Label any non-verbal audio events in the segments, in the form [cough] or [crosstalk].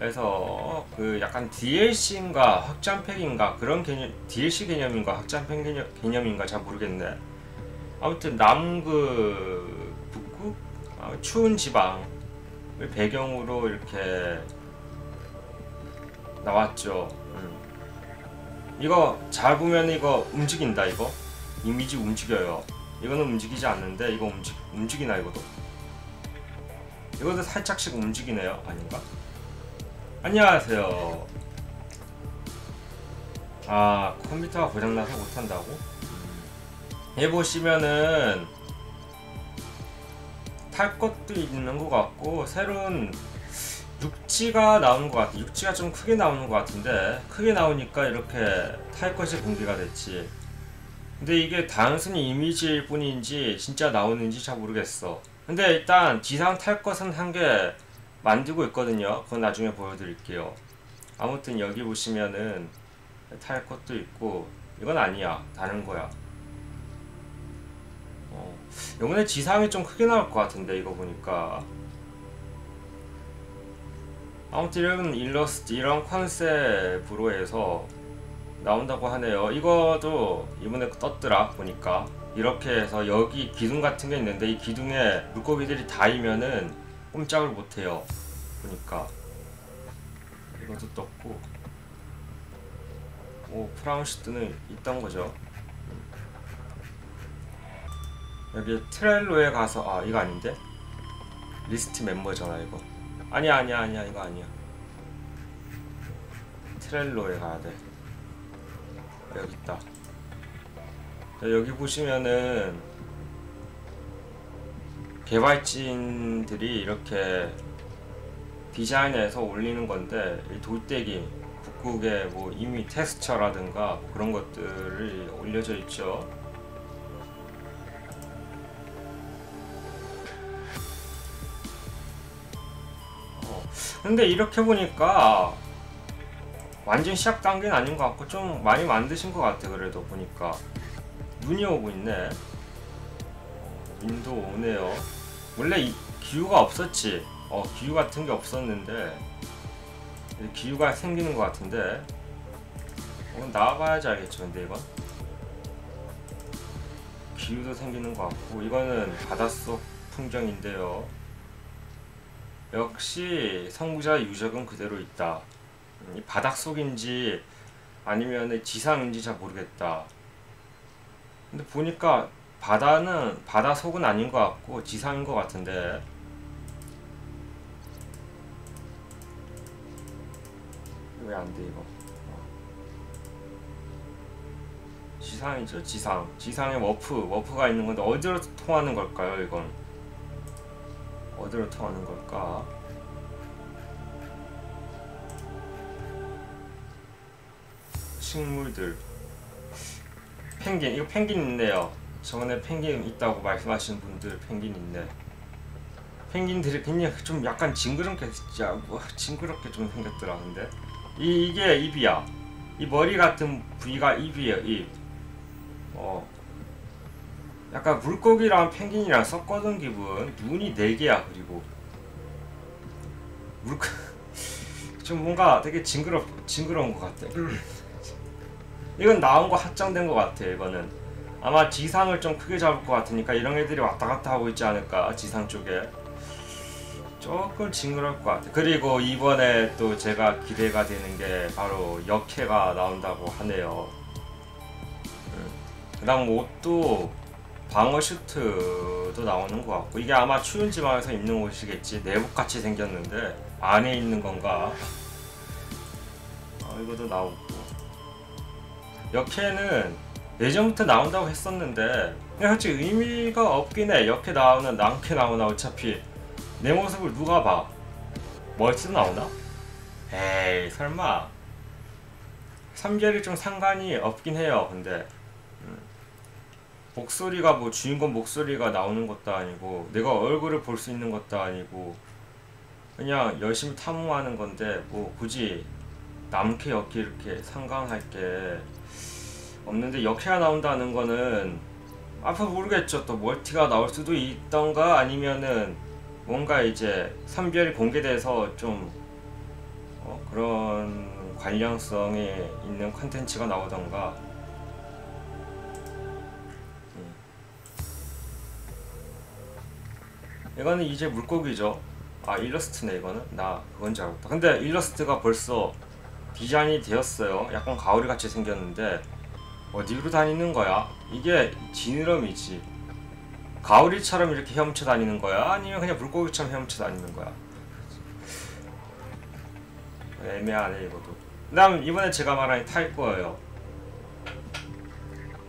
그래서 그 약간 DLC인가 확장팩인가 그런 개념 DLC 개념인가 확장팩 개념, 개념인가 잘 모르겠네. 아무튼 남그 북극 아, 추운 지방을 배경으로 이렇게 나왔죠. 음. 이거 잘 보면 이거 움직인다 이거 이미지 움직여요. 이거는 움직이지 않는데 이거 움직 움직이나 이거도? 이것도 살짝씩 움직이네요. 아닌가? 안녕하세요. 아 컴퓨터가 고장나서 못한다고? 얘 보시면은 탈 것도 있는 것 같고 새로운 육지가 나오는 것 같아. 육지가 좀 크게 나오는 것 같은데 크게 나오니까 이렇게 탈 것이 공개가 됐지. 근데 이게 단순히 이미지일 뿐인지 진짜 나오는지 잘 모르겠어. 근데 일단 지상 탈 것은 한개 만들고 있거든요. 그건 나중에 보여드릴게요. 아무튼 여기 보시면은 탈 것도 있고 이건 아니야. 다른 거야. 어, 이번에 지상이 좀 크게 나올 것 같은데 이거 보니까. 아무튼 이런 일러스트 이런 컨셉으로 해서 나온다고 하네요. 이거도 이번에 떴더라 보니까 이렇게 해서 여기 기둥 같은 게 있는데 이 기둥에 물고기들이 닿으면은 꼼짝을 못해요. 보니까. 이것도 떴고. 오 프랑시트는 있던 거죠. 여기 트렐로에 가서 아 이거 아닌데? 리스트 멤버잖아 이거. 아니야 아니야 아니야 이거 아니야. 트렐로에 가야 돼. 여기 있다. 자, 여기 보시면은 개발진들이 이렇게 디자인해서 올리는 건데 이 돌대기 북극에 뭐 이미 텍스처라든가 그런 것들이 올려져 있죠. 어, 근데 이렇게 보니까 완전 시작 단계는 아닌 것 같고 좀 많이 만드신 것 같아 그래도 보니까. 눈이 오고 있네. 인도 오네요 원래 이 기후가 없었지. 어 기후 같은 게 없었는데 기후가 생기는 것 같은데 어, 나와봐야지 알겠죠 근데 이건? 기후도 생기는 것 같고 이거는 바닷속 풍경인데요. 역시 성부자 유적은 그대로 있다. 음, 이 바닷속인지 아니면 지상인지 잘 모르겠다. 근데 보니까 바다는 바다 속은 아닌 것 같고 지상인 것 같은데. 왜 안 돼 이거? 어. 지상이죠 지상. 지상에 워프 워프가 있는 건데 어디로 통하는 걸까요 이건? 어디로 통하는 걸까? 식물들. 펭귄 이거 펭귄 있네요 저번에 펭귄 있다고 말씀하시는 분들 펭귄 있네 펭귄들이 그냥 좀 약간 징그럽게 뭐 징그럽게 좀 생겼더라 근데. 이, 이게 입이야. 이 머리 같은 부위가 입이에요 입 어. 약간 물고기랑 펭귄이랑 섞어둔 기분 눈이 4개야 그리고. 물... [laughs] 좀 뭔가 되게 징그럽, 징그러운 것 같아. [clears throat] 이건 나온 거 확정된 것 같아 이거는 아마 지상을 좀 크게 잡을 것 같으니까 이런 애들이 왔다 갔다 하고 있지 않을까 지상 쪽에. 조금 징그러울 것 같아. 그리고 이번에 또 제가 기대가 되는 게 바로 역해가 나온다고 하네요. 음. 그 다음 옷도 방어 슈트도 나오는 것 같고 이게 아마 추운 지방에서 입는 옷이겠지. 내복같이 생겼는데 안에 있는 건가? 어, 이것도 나오고. 역해는 예전부터 나온다고 했었는데 솔직히 의미가 없긴 해 역해 나오나 낭캐 나오나 어차피 내 모습을 누가 봐 멀스 나오나? 에이 설마 3결이 좀 상관이 없긴 해요 근데 음. 목소리가 뭐 주인공 목소리가 나오는 것도 아니고 내가 얼굴을 볼 수 있는 것도 아니고 그냥 열심히 탐험하는 건데 뭐 굳이 남캐 역캐 이렇게 상관할 게 없는데 역해가 나온다는 거는 앞에 모르겠죠. 또 멀티가 나올 수도 있던가 아니면은 뭔가 이제 3별이 공개돼서 좀 어, 그런 관련성이 있는 컨텐츠가 나오던가. 음. 이거는 이제 물고기죠. 아 일러스트네 이거는? 나 그건 줄 알았다. 근데 일러스트가 벌써 디자인이 되었어요. 약간 가오리 같이 생겼는데 어디로 다니는 거야? 이게 지느러미지. 가오리처럼 이렇게 헤엄쳐 다니는 거야? 아니면 그냥 물고기처럼 헤엄쳐 다니는 거야? 애매하네 이것도. 그 다음 이번에 제가 말한 탈 거예요.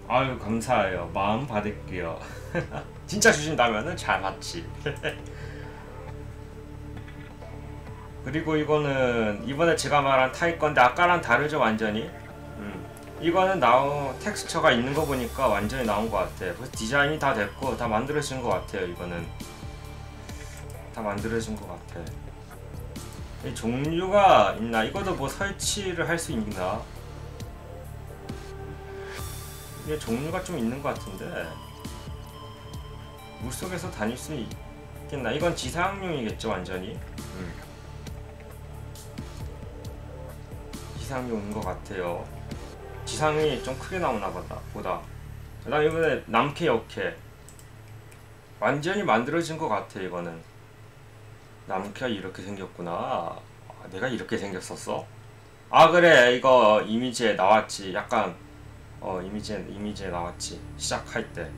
아유 감사해요. 마음 받을게요. [laughs] 진짜 주신다면은 잘 받지. [laughs] 그리고 이거는 이번에 제가 말한 타입 건데 아까랑 다르죠 완전히? 음. 이거는 나온 텍스처가 있는 거 보니까 완전히 나온 것 같아 그래서 디자인이 다 됐고 다 만들어진 것 같아요 이거는. 다 만들어진 것 같아. 이 종류가 있나? 이것도 뭐 설치를 할 수 있나? 이게 종류가 좀 있는 것 같은데. 물속에서 다닐 수 있겠나? 이건 지상용이겠죠 완전히? 음. 지상용인 것 같아요. 지상이 좀 크게 나오나 보다. 보다. 그다음 이번에 남캐 역캐 완전히 만들어진 것 같아 이거는. 남캐가 이렇게 생겼구나. 아, 내가 이렇게 생겼었어? 아 그래 이거 이미지에 나왔지. 약간 어 이미지에 이미지에 나왔지. 시작할 때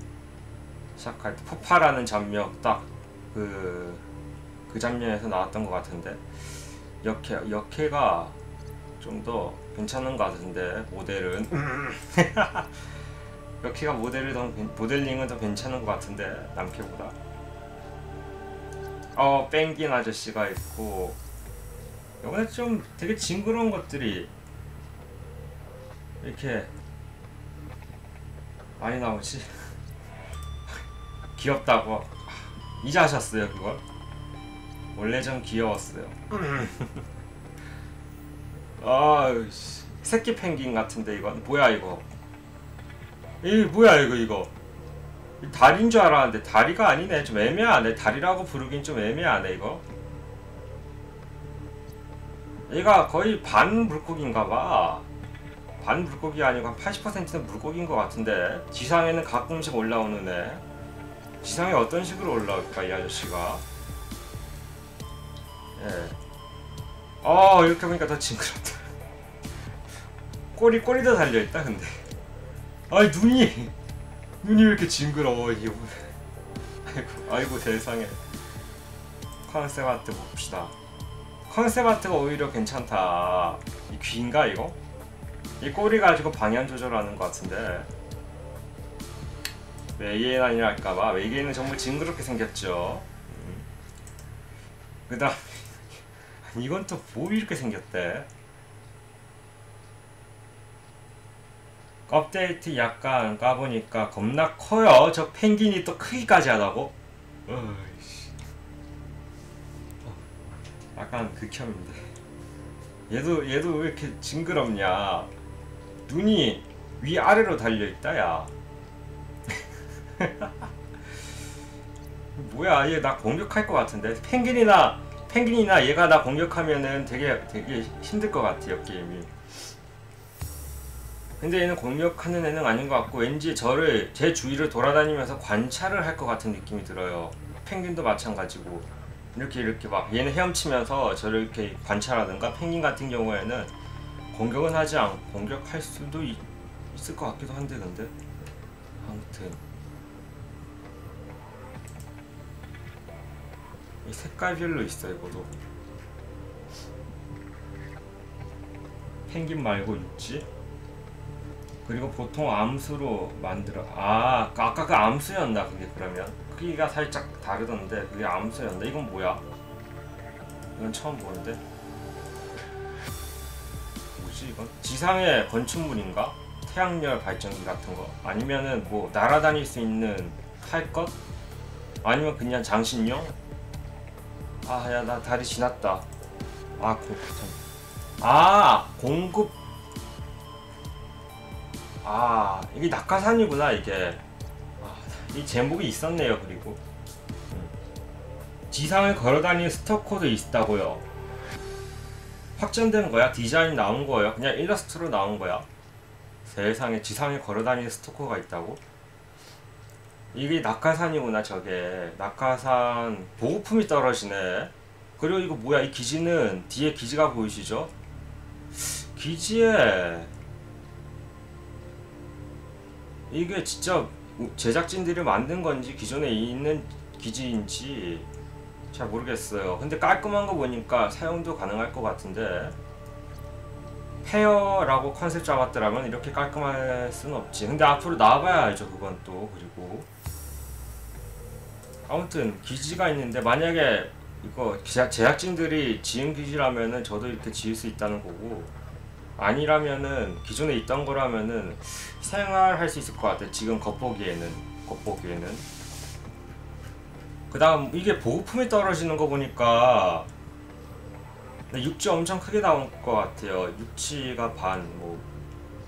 시작할 때 폭발하는 장면 딱그그 그 장면에서 나왔던 것 같은데 역캐 역캐가 좀 더 괜찮은 것 같은데 모델은. [laughs] 여기가 모델을 더 모델링은 더 괜찮은 것 같은데 남캐보다. 어 뺑긴 아저씨가 있고 이번에 좀 되게 징그러운 것들이 이렇게 많이 나오지? [laughs] 귀엽다고. 이제 하셨어요 그걸 원래 좀 귀여웠어요 [laughs] 씨. 새끼 펭귄 같은데 이건 뭐야 이거? 이 뭐야 이거 이거? 이 다리인 줄 알았는데 다리가 아니네. 좀 애매하네. 다리라고 부르긴 좀 애매하네 이거. 얘가 거의 반 물고기인가봐. 반 물고기 아니고 한 80%는 물고기인 것 같은데. 지상에는 가끔씩 올라오는 애. 지상에 어떤 식으로 올라올까 이 아저씨가? 예. 어 이렇게 보니까 더 징그럽다. 꼬리 꼬리도 달려있다 근데. 아이 눈이. 눈이 왜 이렇게 징그러워 이거 아이고 아이고 세상에. 컨셉 아트 봅시다. 컨셉 아트가 오히려 괜찮다. 이 귀인가 이거? 이 꼬리 가지고 방향 조절하는 것 같은데. 외계인 아니랄까봐. 외계인은 정말 징그럽게 생겼죠. 음. 그 다음 이건 또 뭐 이렇게 생겼대? 업데이트 약간 까보니까 겁나 커요. 저 펭귄이 또 크기까지 하다고? 어이씨. 어, 약간 극혐인데. 얘도 얘도 왜 이렇게 징그럽냐? 눈이 위 아래로 달려 있다 야. [laughs] 뭐야 얘 나 공격할 것 같은데 펭귄이나 펭귄이나 얘가 나 공격하면은 되게 되게 힘들 것 같아요 게임이. 근데 얘는 공격하는 애는 아닌 것 같고 왠지 저를 제 주위를 돌아다니면서 관찰을 할 것 같은 느낌이 들어요. 펭귄도 마찬가지고 이렇게 이렇게 막 얘는 헤엄치면서 저를 이렇게 관찰하든가 펭귄 같은 경우에는 공격은 하지 않고 공격할 수도 있, 있을 것 같기도 한데 근데 아무튼 이 색깔별로 있어 이거도. 펭귄 말고 육지? 그리고 보통 암수로 만들어 아 아까 그 암수였나 그게 그러면? 크기가 살짝 다르던데 그게 암수였나? 이건 뭐야? 이건 처음 보는데? 뭐지 이건? 지상의 건축물인가? 태양열 발전기 같은 거? 아니면은 뭐 날아다닐 수 있는 탈 것? 아니면 그냥 장신용 아, 야, 나 다리 지났다. 아, 공, 아, 공급. 아, 이게 낙하산이구나, 이게. 아, 이 제목이 있었네요, 그리고. 음. 지상을 걸어다니는 스토커도 있다고요. 확정된 거야? 디자인 나온 거예요? 그냥 일러스트로 나온 거야? 세상에 지상에 걸어다니는 스토커가 있다고? 이게 낙하산이구나 저게 낙하산 보급품이 떨어지네 그리고 이거 뭐야 이 기지는 뒤에 기지가 보이시죠? 기지에 이게 진짜 제작진들이 만든 건지 기존에 있는 기지인지 잘 모르겠어요. 근데 깔끔한 거 보니까 사용도 가능할 것 같은데 페어라고 컨셉 잡았더라면 이렇게 깔끔할 수는 없지. 근데 앞으로 나와봐야 알죠 그건 또 그리고 아무튼 기지가 있는데 만약에 이거 제작, 제작진들이 지은 기지라면은 저도 이렇게 지을 수 있다는 거고 아니라면은 기존에 있던 거라면은 생활할 수 있을 것 같아. 지금 겉보기에는 겉보기에는. 그 다음 이게 보급품이 떨어지는 거 보니까 육지 엄청 크게 나올 것 같아요. 육지가 반, 뭐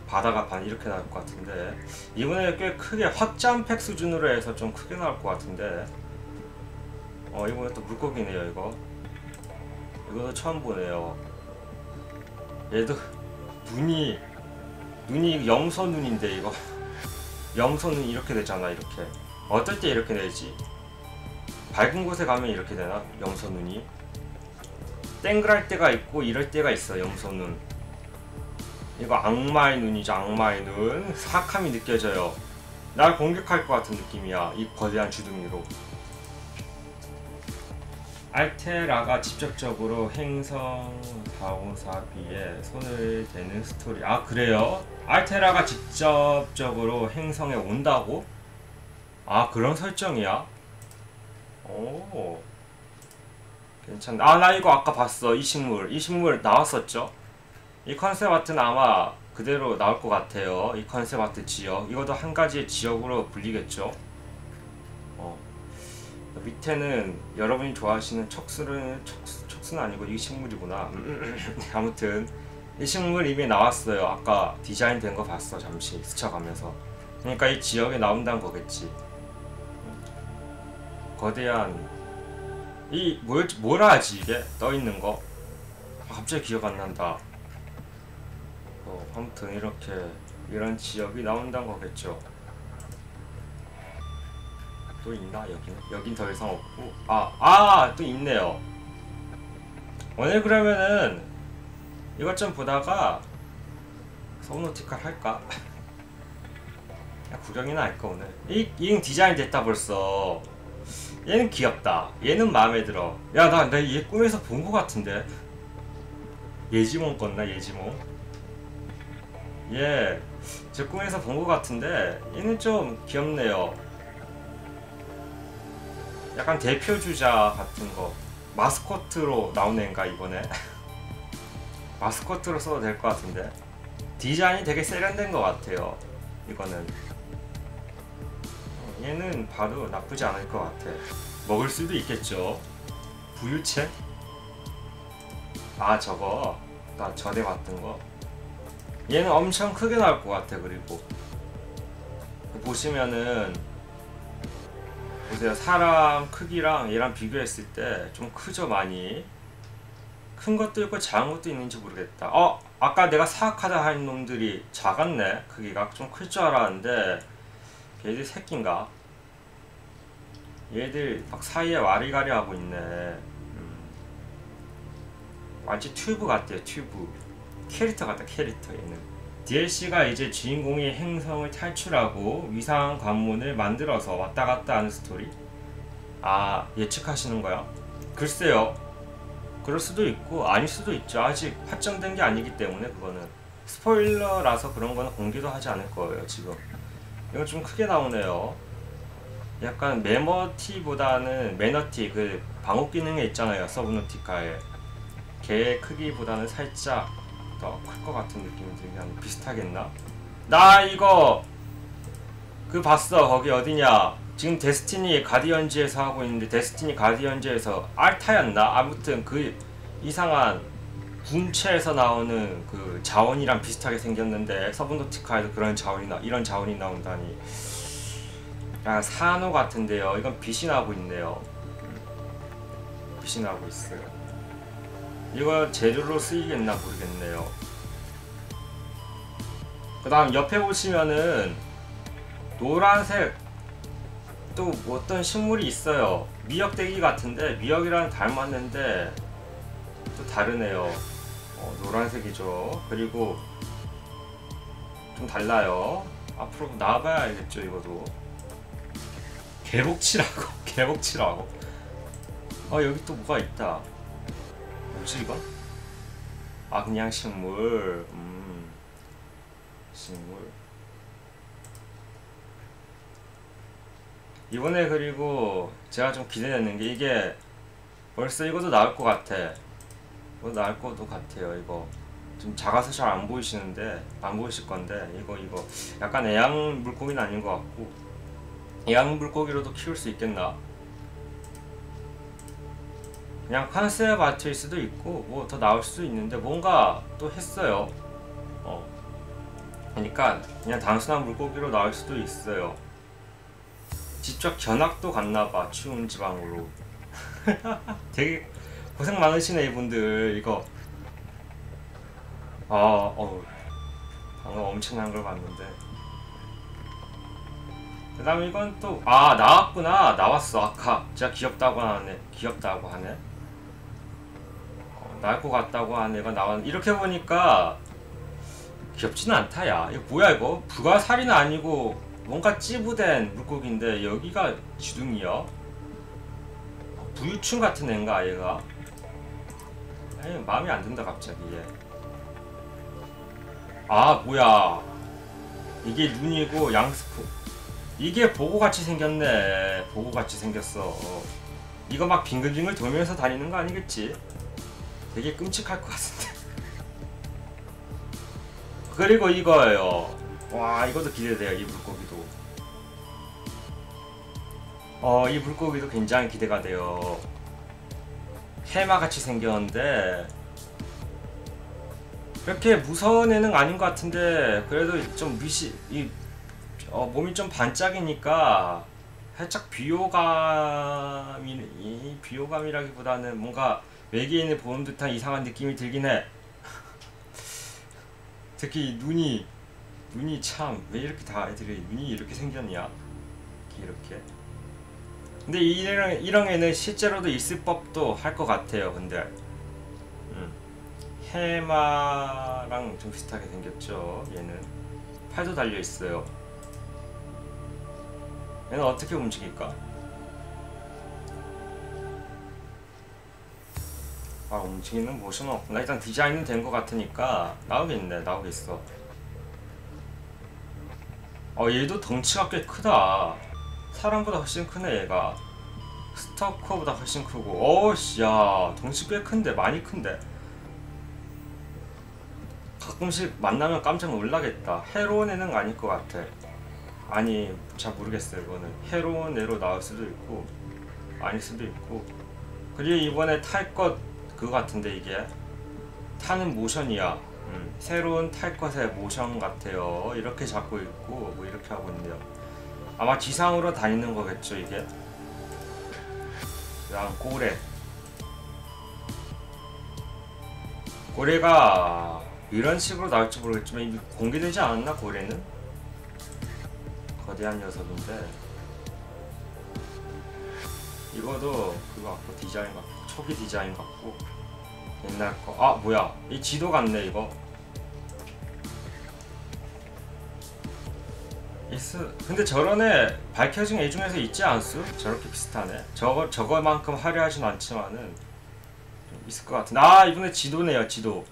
바다가 반 이렇게 나올 것 같은데 이번에 꽤 크게 확장 팩 수준으로 해서 좀 크게 나올 것 같은데 어 이번에 또 물고기네요 이거. 이것도 처음 보네요. 얘도 눈이 눈이 염소 눈인데 이거. [laughs] 염소 눈 이렇게 되잖아 이렇게. 어떨 때 이렇게 되지? 밝은 곳에 가면 이렇게 되나? 염소 눈이? 땡그랄 때가 있고 이럴 때가 있어 염소 눈. 이거 악마의 눈이죠 악마의 눈. [laughs] 사악함이 느껴져요. 날 공격할 것 같은 느낌이야 이 거대한 주둥이로 알테라가 직접적으로 행성 454b에 손을 대는 스토리 아 그래요? 알테라가 직접적으로 행성에 온다고? 아 그런 설정이야? 오 괜찮네 아나 이거 아까 봤어 이 식물 이 식물 나왔었죠 이 컨셉 아트는 아마 그대로 나올 것 같아요 이 컨셉 아트 지역 이것도 한 가지의 지역으로 불리겠죠 어. 밑에는 여러분이 좋아하시는 척수는 척수, 척수는 아니고 이 식물이구나. 아무튼 이 식물 이미 나왔어요. 아까 디자인 된 거 봤어 잠시 스쳐가면서. 그러니까 이 지역에 나온다는 거겠지. 거대한 이 뭐였지 뭐라 하지 이게? 떠 있는 거? 아, 갑자기 기억 안 난다. 어, 아무튼 이렇게 이런 지역이 나온다는 거겠죠. 또 있나 여기는 여긴 더 이상 없고 아 아 또 있네요. 오늘 그러면은 이것 좀 보다가 서브노티칼 할까? 구경이나 할까 오늘 이, 이 디자인 됐다 벌써 얘는 귀엽다. 얘는 마음에 들어. 야, 나, 나 얘 꿈에서 본것 같은데. 예지몽 껐나, 예지몽? 얘, 제 꿈에서 본것 같은데, 얘는 좀 귀엽네요. 약간 대표 주자 같은 거. 마스코트로 나온 애인가, 이번에? [laughs] 마스코트로 써도 될 것 같은데. 디자인이 되게 세련된 것 같아요. 이거는. 얘는 봐도 나쁘지 않을 것 같아. 먹을 수도 있겠죠. 부유채? 아 저거 나 전에 봤던 거. 얘는 엄청 크게 나올 것 같아. 그리고 보시면은 보세요. 사람 크기랑 얘랑 비교했을 때 좀 크죠 많이. 큰 것도 있고 작은 것도 있는지 모르겠다. 어 아까 내가 사악하다 한 놈들이 작았네. 크기가 좀 클 줄 알았는데 걔들 새끼인가? 얘들 막 사이에 와리가리 하고 있네. 음. 완전 튜브 같대요, 튜브. 캐릭터 같다, 캐릭터 얘는. DLC가 이제 주인공이 행성을 탈출하고 위상 관문을 만들어서 왔다 갔다 하는 스토리? 아, 예측하시는 거야? 글쎄요. 그럴 수도 있고, 아닐 수도 있죠. 아직 확정된 게 아니기 때문에, 그거는. 스포일러라서 그런 거는 공개도 하지 않을 거예요, 지금. 이건 좀 크게 나오네요. 약간 메머티보다는 매너티 그 방어 기능에 있잖아요 서브노티카에 걔 크기보다는 살짝 더 클 것 같은 느낌이 들긴 비슷하겠나? 나 이거 그 봤어 거기 어디냐 지금 데스티니 가디언즈에서 하고 있는데 데스티니 가디언즈에서 알타였나? 아무튼 그 이상한 군체에서 나오는 그 자원이랑 비슷하게 생겼는데 서브노티카에도 그런 자원이 나 이런 자원이 나온다니 아 산호 같은데요. 이건 빛이 나고 있네요. 빛이 나고 있어요. 이거 재료로 쓰이겠나 모르겠네요. 그 다음 옆에 보시면은 노란색 또 어떤 식물이 있어요. 미역대기 같은데 미역이랑 닮았는데 또 다르네요. 어, 노란색이죠. 그리고 좀 달라요. 앞으로 나와봐야 알겠죠 이거도. 개복치라고 [laughs] 개복치라고. 어 여기 또 뭐가 있다. 뭐지 이건? 아 그냥 식물. 음 식물. 이번에 그리고 제가 좀 기대되는 게 이게 벌써 이것도 나올 것 같아. 이거 나올 것도 같아요. 이거 좀 작아서 잘 안 보이시는데 안 보이실 건데 이거 이거 약간 애완 물고기는 아닌 것 같고 애완 물고기로도 키울 수 있겠나? 그냥 컨셉 아트일 수도 있고 뭐 더 나올 수도 있는데 뭔가 또 했어요. 어. 그러니까 그냥 단순한 물고기로 나올 수도 있어요. 직접 견학도 갔나봐 추운 지방으로. [laughs] 되게 고생 많으시네 이분들 이거. 아 어우 방금 엄청난 걸 봤는데. 그 다음에 이건 또 아 나왔구나. 나왔어 아까 진짜 귀엽다고 하네 귀엽다고 하네. 어, 나을 것 같다고 하는 애가 나왔 이렇게 보니까 귀엽지는 않다 야. 이거 뭐야 이거? 불가사리는 아니고 뭔가 찌부된 물고기인데 여기가 주둥이요 부유충 같은 애인가 얘가? 에이, 마음에 안 든다 갑자기 얘. 아 뭐야. 이게 눈이고 양스프 이게 보고같이 생겼네. 보고같이 생겼어. 이거 막 빙글빙글 돌면서 다니는 거 아니겠지 되게 끔찍할 것 같은데. [laughs] 그리고 이거예요. 와 이것도 기대돼요 이 물고기도. 어 이 물고기도 굉장히 기대가 돼요. 해마같이 생겼는데 그렇게 무서운 애는 아닌 것 같은데 그래도 좀 미시 이 어, 몸이 좀 반짝이니까 살짝 비호감이 이 비호감이라기보다는 뭔가 외계인을 보는 듯한 이상한 느낌이 들긴 해. 특히 눈이 눈이 참 왜 이렇게 다 애들이 눈이 이렇게 생겼냐? 이렇게. 근데 이런 이런 애는 실제로도 있을 법도 할 것 같아요. 근데 음. 해마랑 좀 비슷하게 생겼죠. 얘는 팔도 달려 있어요. 얘는 어떻게 움직일까? 아 움직이는 모션은 없구나. 일단 디자인은 된 것 같으니까 나오겠네. 나오겠어. 어 얘도 덩치가 꽤 크다. 사람보다 훨씬 크네 얘가. 스타커보다 훨씬 크고. 어씨 야 덩치 꽤 큰데 많이 큰데. 가끔씩 만나면 깜짝 놀라겠다. 해로운 애는 아닐 것 같아. 아니 잘 모르겠어요 이거는 해로운 애로 나올 수도 있고 아닐 수도 있고 그리고 이번에 탈 것 그거 같은데 이게. 타는 모션이야. 음, 새로운 탈 것의 모션 같아요. 이렇게 잡고 있고 뭐 이렇게 하고 있네요. 아마 지상으로 다니는 거겠죠 이게? 그다음 고래. 고래가 이런 식으로 나올지 모르겠지만 공개되지 않았나 고래는? 거대한 녀석인데. 이거도 그거 같고 디자인 같고 초기 디자인 같고. 옛날 거 아 뭐야. 이 지도 같네 이거. 있어 근데 저런 애 밝혀진 애 중에서 있지 않수? 저렇게 비슷한 애 저거 저거만큼 화려하진 않지만은 좀 있을 것 같은데. 아 이번에 지도네요 지도.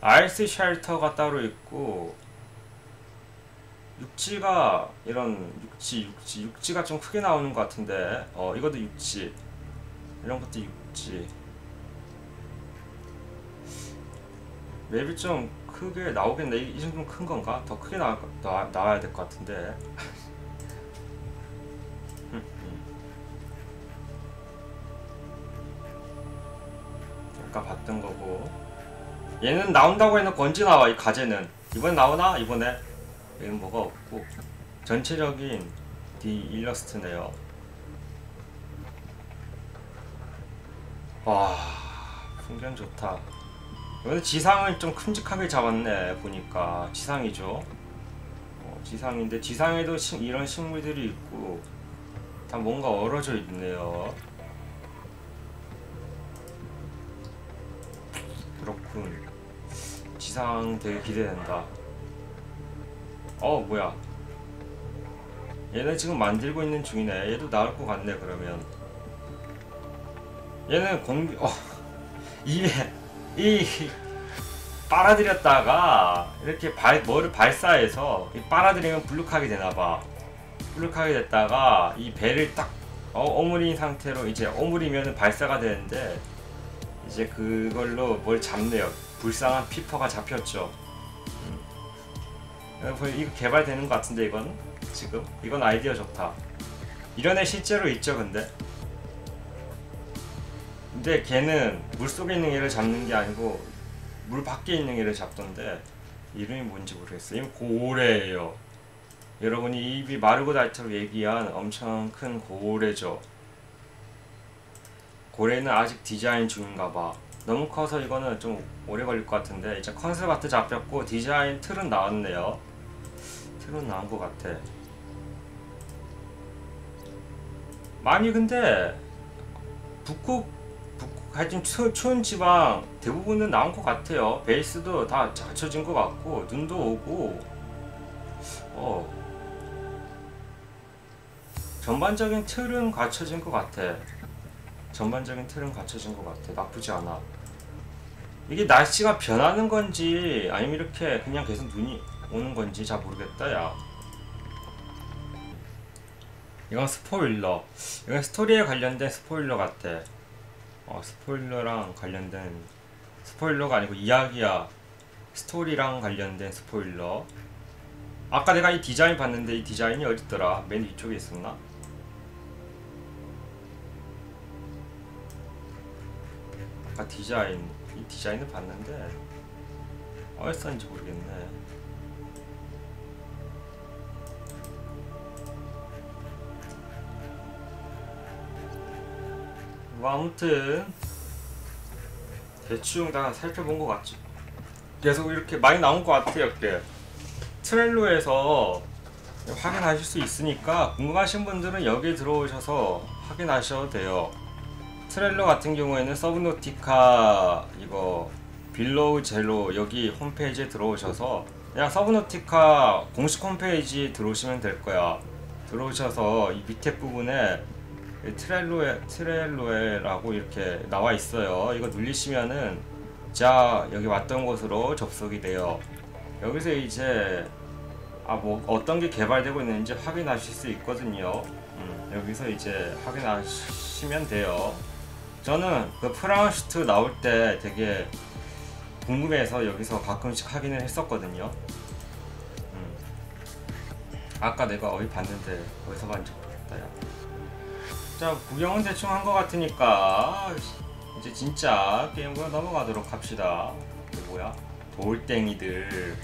아이스 쉘터가 따로 있고 육지가 이런 육지 육지 육지가 좀 크게 나오는 것 같은데. 어 이것도 육지. 이런 것도 육지 맵이 좀 크게 나오겠네. 이, 이 정도면 큰 건가? 더 크게 나와, 나, 나와야 될 것 같은데. [laughs] 아까 봤던 거고. 얘는 나온다고 해놓고 언제 나와 이 가재는? 이번에 나오나? 이번에? 얘는 뭐가 없고. 전체적인 디 일러스트네요 와 풍경 좋다. 이번에 지상을 좀 큼직하게 잡았네 보니까. 지상이죠. 어, 지상인데 지상에도 식- 이런 식물들이 있고 다 뭔가 얼어져 있네요. 그렇군. 지상 되게 기대된다. 어 뭐야. 얘는 지금 만들고 있는 중이네. 얘도 나올 것 같네 그러면 얘는 공기 어 입에 이 빨아들였다가 이렇게 발 뭐를 발사해서 이 빨아들이면 불룩하게 되나봐. 불룩하게 됐다가 이 배를 딱 어, 어물인 상태로 이제 어물이면 발사가 되는데 이제 그걸로 뭘 잡네요. 불쌍한 피퍼가 잡혔죠. 음. 이거 개발되는 것 같은데 이건 지금? 이건 아이디어 좋다. 이런 애 실제로 있죠 근데 근데 걔는 물 속에 있는 애를 잡는 게 아니고 물 밖에 있는 애를 잡던데 이름이 뭔지 모르겠어요. 이건 고래예요. 여러분이 입이 마르고 닳도록 얘기한 엄청 큰 고래죠. 고래는 아직 디자인 중인가 봐. 너무 커서 이거는 좀 오래 걸릴 것 같은데 이제 컨셉 아트 잡혔고 디자인 틀은 나왔네요. 틀은 나온 것 같아. 많이 근데 북극 하여튼 추, 추운 지방 대부분은 나온 것 같아요. 베이스도 다 갖춰진 것 같고 눈도 오고 어 전반적인 틀은 갖춰진 것 같아. 전반적인 틀은 갖춰진 것 같아. 나쁘지 않아. 이게 날씨가 변하는 건지 아니면 이렇게 그냥 계속 눈이 오는 건지 잘 모르겠다 야. 이건 스포일러. 이건 스토리에 관련된 스포일러 같아. 어, 스포일러랑 관련된 스포일러가 아니고 이야기야. 스토리랑 관련된 스포일러. 아까 내가 이 디자인 봤는데 이 디자인이 어딨더라? 맨 위쪽에 있었나? 아까 디자인 이 디자인을 봤는데 어디서 인지 모르겠네. 뭐 아무튼 대충 다 살펴본 것 같지. 계속 이렇게 많이 나온 것 같아요. 이렇게 트렐로에서 확인하실 수 있으니까 궁금하신 분들은 여기 들어오셔서 확인하셔도 돼요. 트렐로 같은 경우에는 서브노티카 이거 빌로우 젤로 여기 홈페이지에 들어오셔서 그냥 서브노티카 공식 홈페이지 들어오시면 될 거야. 들어오셔서 이 밑에 부분에 이 트렐로에 트렐로에라고 이렇게 나와 있어요. 이거 누르시면은 자 여기 왔던 곳으로 접속이 돼요. 여기서 이제 아 뭐 어떤 게 개발되고 있는지 확인하실 수 있거든요. 음, 여기서 이제 확인하시면 돼요. 저는 그 프랑슈트 나올 때 되게 궁금해서 여기서 가끔씩 확인을 했었거든요. 음. 아까 내가 어디 봤는데 어디서 봤는지. 자 구경은 대충 한 것 같으니까 이제 진짜 게임으로 넘어가도록 합시다. 뭐야? 돌덩이들